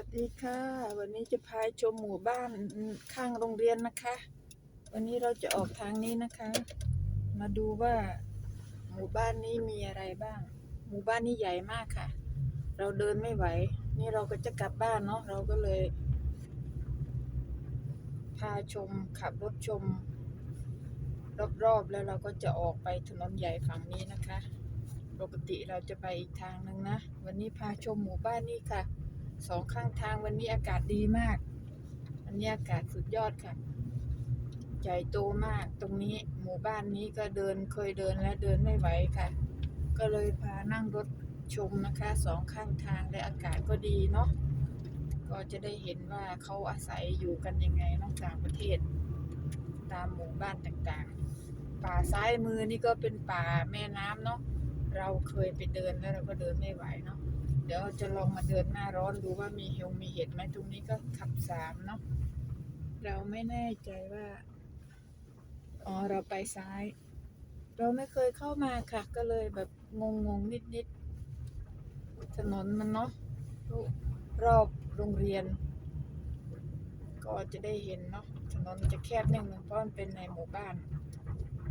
วัสดีค่ะ วันนี้จะพาชมหมู่บ้านข้างโรงเรียนนะคะ วันนี้เราจะออกทางนี้นะคะ มาดูว่า หมู่บ้านนี้มีอะไรบ้าง หมู่บ้านนี้ใหญ่มากค่ะ เราเดินไม่ไหว นี่เราก็จะกลับบ้านเนาะเราก็เลย พาชมขับรถชม รอบๆแล้วเราก็จะออกไปถนนใหญ่ฝั่งนี้นะคะ ปกติเราจะไปอีกทางหนึ่งนะ วันนี้พาชมหมู่บ้านนี้ค่ะ สองข้างทางวันนี้อากาศดีมาก วันนี้อากาศสุดยอดค่ะ ใหญ่โตมากตรงนี้หมู่บ้านนี้ก็เดินเคยเดินและเดินไม่ไหวค่ะ ก็เลยพานั่งรถชมนะคะสองข้างทางและอากาศก็ดีเนาะก็จะได้เห็นว่าเขาอาศัยอยู่กันยังไงนอกต่างประเทศ ตามหมู่บ้านต่างๆ ป่าซ้ายมือนี่ก็เป็นป่าแม่น้ำเนาะเราเคยไปเดินแล้วเราก็เดินไม่ไหวเนาะ เดี๋ยวจะลองมาเดินหน้าร้อนดูว่ามีเฮลมีเห็ดไหมตรงนี้ก็ขับสามเนาะเราไม่แน่ใจว่า อ๋อเราไปซ้าย เราไม่เคยเข้ามาค่ะ ก็เลยแบบงงงๆนิดนิดถนนมันเนาะรอบโรงเรียน ก็จะได้เห็นเนาะถนนจะแคบนิดนึงเพราะมันเป็นในหมู่บ้าน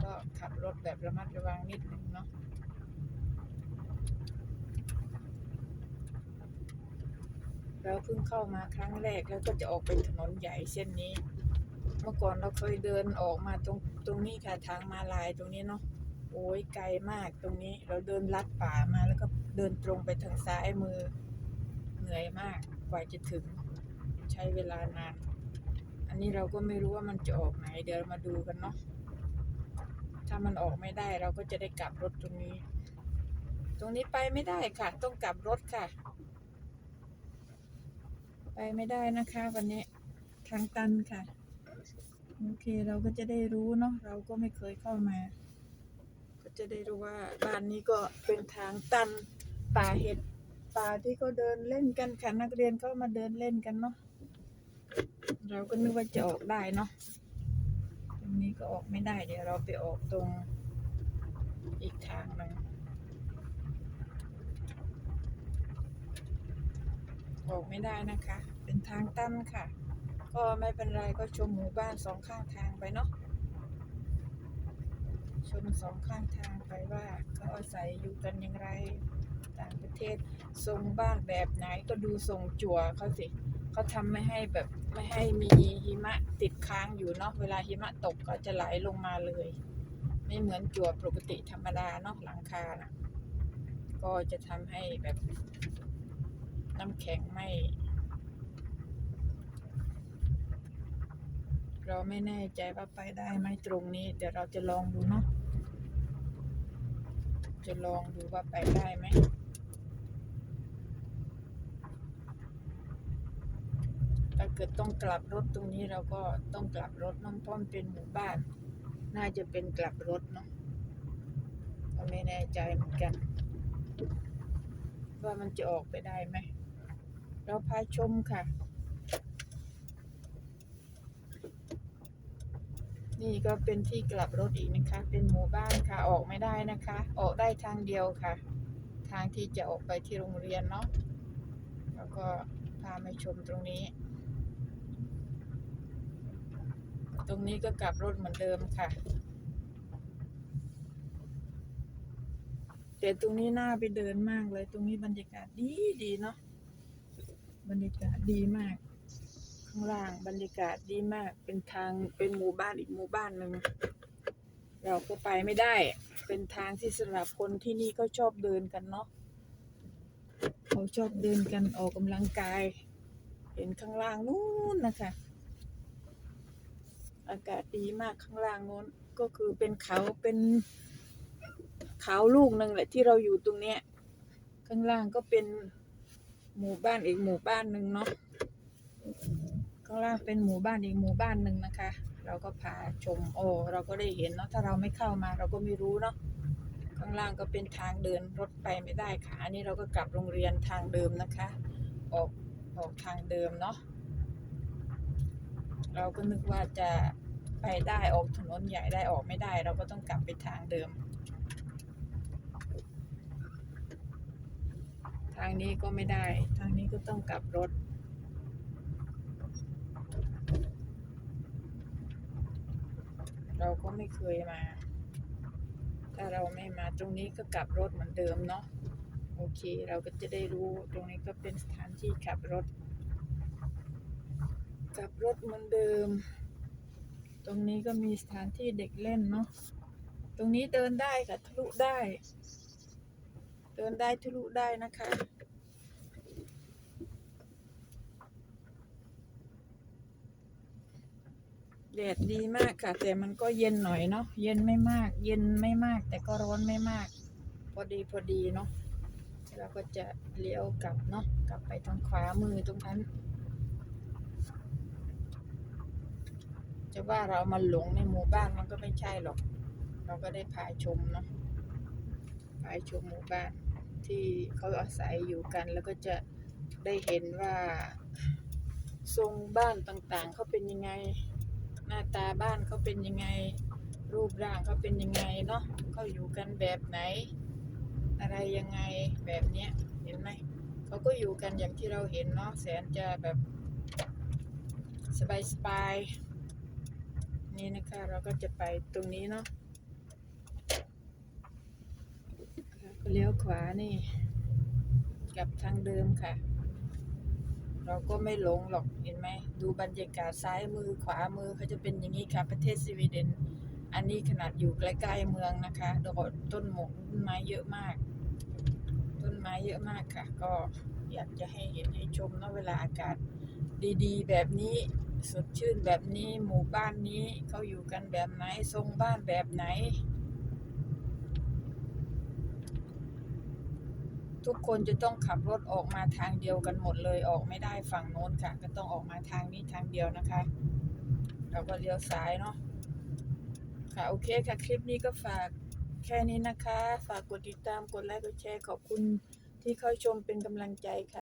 ก็ขับรถแบบระมัดระวังนิดนึงเนาะ เราเพิ่งเข้ามาครั้งแรกแล้วก็จะออกไปถนนใหญ่เส้นนี้ เมื่อก่อนเราเคยเดินออกมาตรงตรงนี้ค่ะทางมาลายตรงนี้เนาะโอ้ยไกลมากตรงนี้เราเดินลัดป่ามาแล้วก็เดินตรงไปทางซ้ายมือ เหนื่อยมากกว่าจะถึงใช้เวลานาน อันนี้เราก็ไม่รู้ว่ามันจะออกไหนเดี๋ยวมาดูกันเนาะถ้ามันออกไม่ได้เราก็จะได้กลับรถตรงนี้ ตรงนี้ไปไม่ได้ค่ะ ต้องกลับรถค่ะ ไปไม่ได้นะคะวันนี้ทางตันค่ะ โอเคเราก็จะได้รู้เนาะเราก็ไม่เคยเข้ามา ก็จะได้รู้ว่าบ้านนี้ก็เป็นทางตันป่าเห็ดป่าที่เขาเดินเล่นกันค่ะนักเรียนเขามาเดินเล่นกันเนาะเราก็นึกว่าจะออกได้เนาะตรงนี้ก็ออกไม่ได้เดี๋ยวเราไปออกตรงอีกทางหนึ่งออกไม่ได้นะคะ เป็นทางตันค่ะ ก็ไม่เป็นไรก็ชมหมู่บ้านสองข้างทางไปเนาะชมสองข้างทางไปว่าเขาอาศัยอยู่กันอย่างไร ต่างประเทศทรงบ้านแบบไหนก็ดูทรงจั่วเขาสิเขาทำไม่ให้แบบไม่ให้มีหิมะติดค้างอยู่เนาะเวลาหิมะตกก็จะไหลลงมาเลย ไม่เหมือนจั่วปกติธรรมดาเนาะหลังคานะก็จะทำให้แบบน้ำแข็งไม่ เราไม่แน่ใจว่าไปได้ไหมตรงนี้ เดี๋ยวเราจะลองดูเนาะจะลองดูว่าไปได้ไหมถ้าเกิดต้องกลับรถตรงนี้เราก็ต้องกลับรถน้องพราะมันเป็นหมู่บ้าน น่าจะเป็นกลับรถเนาะก็ไม่แน่ใจเหมือนกัน ว่ามันจะออกไปได้ไหม เราพาชมค่ะ นี่ก็เป็นที่กลับรถอีกนะคะ เป็นหมู่บ้านค่ะ ออกไม่ได้นะคะ ออกได้ทางเดียวค่ะ ทางที่จะออกไปที่โรงเรียนเนาะ แล้วก็พามาชมตรงนี้ ตรงนี้ก็กลับรถเหมือนเดิมค่ะ แต่ตรงนี้น่าไปเดินมากเลย ตรงนี้บรรยากาศดีดีเนาะ บรรยากาศดีมาก ข้างล่างบรรยากาศดีมากเป็นทางเป็นหมู่บ้านอีกหมู่บ้านหนึ่งเราก็ไปไม่ได้ เป็นทางที่สำหรับคนที่นี่ก็ชอบเดินกันเนาะเขาชอบเดินกันออกกำลังกาย เห็นข้างล่างนู้นนะคะ อากาศดีมากข้างล่างนู้นก็คือเป็นเขาเป็นเขาลูกหนึ่งแหละที่เราอยู่ตรงเนี้ยข้างล่างก็เป็นหมู่บ้านอีกหมู่บ้านหนึ่งเนาะ ข้างล่างเป็นหมู่บ้านอีกหมู่บ้านหนึ่งนะคะ เราก็พาชมโอ้เราก็ได้เห็นเนาะถ้าเราไม่เข้ามาเราก็ไม่รู้เนาะข้างล่างก็เป็นทางเดินรถไปไม่ได้ค่ะอันนี้เราก็กลับโรงเรียนทางเดิมนะคะ ออกออกทางเดิมเนาะเราก็นึกว่าจะไปได้ออกถนนใหญ่ได้ออกไม่ได้ เราก็ต้องกลับไปทางเดิม ทางนี้ก็ไม่ได้ ทางนี้ก็ต้องกลับรถ เราก็ไม่เคยมา ถ้าเราไม่มาตรงนี้ก็กลับรถเหมือนเดิมเนาะโอเค เราก็จะได้รู้ตรงนี้ก็เป็นสถานที่ขับรถกลับรถเหมือนเดิม ตรงนี้ก็มีสถานที่เด็กเล่นเนาะตรงนี้เดินได้ค่ะทะลุได้ เดินได้ทะลุได้นะคะ แดดดีมากค่ะ แต่มันก็เย็นหน่อยเนาะเย็นไม่มาก เย็นไม่มาก แต่ก็ร้อนไม่มาก พอดีพอดีเนาะเราก็จะเลี้ยวกลับเนาะกลับไปทางขวามือตรงนั้นจะว่าเรามาหลงในหมู่บ้านมันก็ไม่ใช่หรอก เราก็ได้พาชมเนาะพาชมหมู่บ้านที่เขาอาศัยอยู่กันแล้วก็จะได้เห็นว่า ทรงบ้านต่างๆเขาเป็นยังไง หน้าตาบ้านเขาเป็นยังไง รูปร่างเขาเป็นยังไงเนาะเขาอยู่กันแบบไหน อะไรยังไงแบบเนี้ยเห็นไหมเขาก็อยู่กันอย่างที่เราเห็นเนาะแสนจะแบบสบายสบายๆนี่นะคะเราก็จะไปตรงนี้เนาะเลี้ยวขวานี่ กลับทางเดิมค่ะ เราก็ไม่หลงหรอกเห็นไหมดูบรรยากาศซ้ายมือขวามือเขาจะเป็นอย่างนี้ค่ะประเทศสวีเดน อันนี้ขนาดอยู่ใกล้ๆเมืองนะคะดอกต้นหมกต้นไม้เยอะมาก ต้นไม้เยอะมากค่ะ ก็อยากจะให้เห็นให้ชมนะเวลาอากาศดีๆ แบบนี้สดชื่นแบบนี้หมู่บ้านนี้เขาอยู่กันแบบไหนทรงบ้านแบบไหน ทุกคนจะต้องขับรถออกมาทางเดียวกันหมดเลยออกไม่ได้ฝั่งโน้นค่ะ ก็ต้องออกมาทางนี้ทางเดียวนะคะ เราก็เลี้ยวซ้ายเนาะค่ะโอเคค่ะคลิปนี้ก็ฝากแค่นี้นะคะ ฝากกดติดตามกดไลค์กดแชร์ขอบคุณที่เข้าชมเป็นกำลังใจค่ะ